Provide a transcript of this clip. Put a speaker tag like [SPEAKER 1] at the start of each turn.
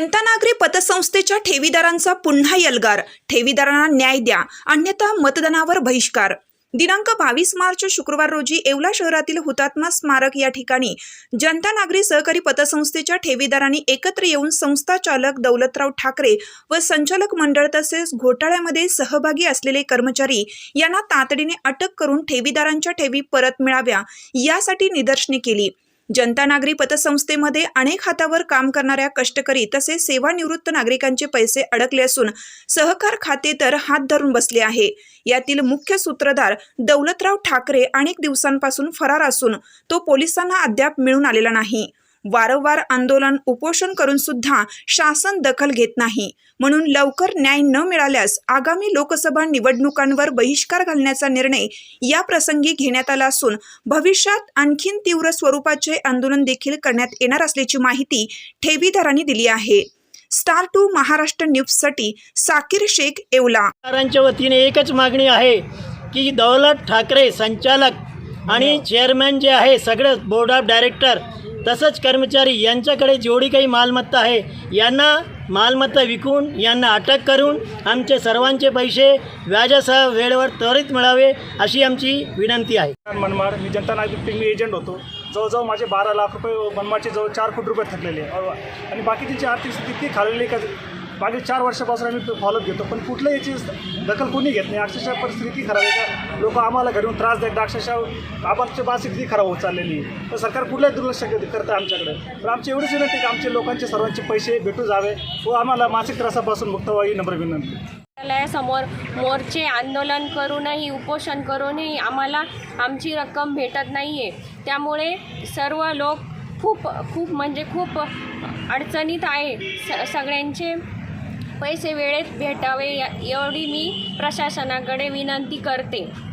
[SPEAKER 1] संतानागरी पतसंस्थेच्या ठेवीदारांचा पुन्हा यलगार. ठेवीदारांना न्याय द्या. अन्यथा मतदानावर बहिष्कार. दिनांक बावीस मार्च शुक्रवार रोजी येवला शहरातील हुतात्मा स्मारक या ठिकाणी जनता नागरी सहकारी पतसंस्थेच्या ठेवीदारांनी एकत्र येऊन संस्था चालक दौलतराव ठाकरे व संचालक मंडळ तसेच घोटाळ्यामध्ये सहभागी असलेले कर्मचारी यांना तातडीने अटक करून ठेवीदारांच्या ठेवी परत मिळाव्या यासाठी निदर्शने केली. जनता नागरी पतसंस्थेमध्ये अनेक हातावर काम करणाऱ्या कष्टकरी तसेच सेवानिवृत्त नागरिकांचे पैसे अडकले असून सहकार खाते तर हात धरून बसले आहे. यातील मुख्य सूत्रधार दौलतराव ठाकरे अनेक दिवसांपासून फरार असून तो पोलिसांना अद्याप मिळून आलेला नाही. वारंवार आंदोलन उपोषण करून सुद्धा शासन दखल घेत नाही. म्हणून लवकर न्याय न मिळाल्यास आगामी लोकसभा निवडणुकांवर बहिष्कार घालण्याचा निर्णय या प्रसंगी घेण्यात आला असून भविष्यात आणखीन तीव्र स्वरूपाचे आंदोलन देखील करण्यात येणार असल्याची माहिती ठेवीदारांनी दिली आहे. स्टार टू महाराष्ट्र न्यूजसाठी साकीर शेख येवला.
[SPEAKER 2] वतीने एकच मागणी आहे की दौलत ठाकरे संचालक आणि चेअरमॅन जे आहे सगळं बोर्ड ऑफ डायरेक्टर तसंच कर्मचारी यांच्याकडे जेवढी काही मालमत्ता आहे यांना मालमत्ता विकून यांना अटक करून आमचे सर्वांचे पैसे व्याजासह वेळेवर त्वरित मिळावे अशी आमची विनंती आहे
[SPEAKER 3] मनमाड मी जनता नागरिक पिंगळी एजंट होतो जवळजवळ माझे बारा लाख रुपये मनमाडचे जवळ चार कोटी रुपये थकलेले आहे. आणि बाकीची आर्थिक स्थिती इतकी खालवली का मागील चार वर्षापासून आम्ही फॉलोअप घेतो पण कुठलं याची दखल कोणी घेत नाही. अक्षरशः परिस्थिती खराब आहे. का लोक आम्हाला घरून त्रास देतात. अक्षरशः आबाची मानसिक खराब होत चाललेली आहे. तर सरकार कुठल्याही दुर्लक्ष करतं आमच्याकडे. तर आमची एवढीच विनंती की आमचे लोकांचे सर्वांचे पैसे भेटू जावे व आम्हाला मासिक त्रासापासून मुक्त व्हावी नम्र विनंती
[SPEAKER 4] कार्यालयासमोर मोर्चे आंदोलन करूनही उपोषण करूनही आम्हाला आमची रक्कम भेटत नाही आहे त्यामुळे सर्व लोक खूप खूप म्हणजे खूप अडचणीत आहे. स सगळ्यांचे पैसे वेळेत भेटावे या- एवढी मी प्रशासनाकडे विनंती करते.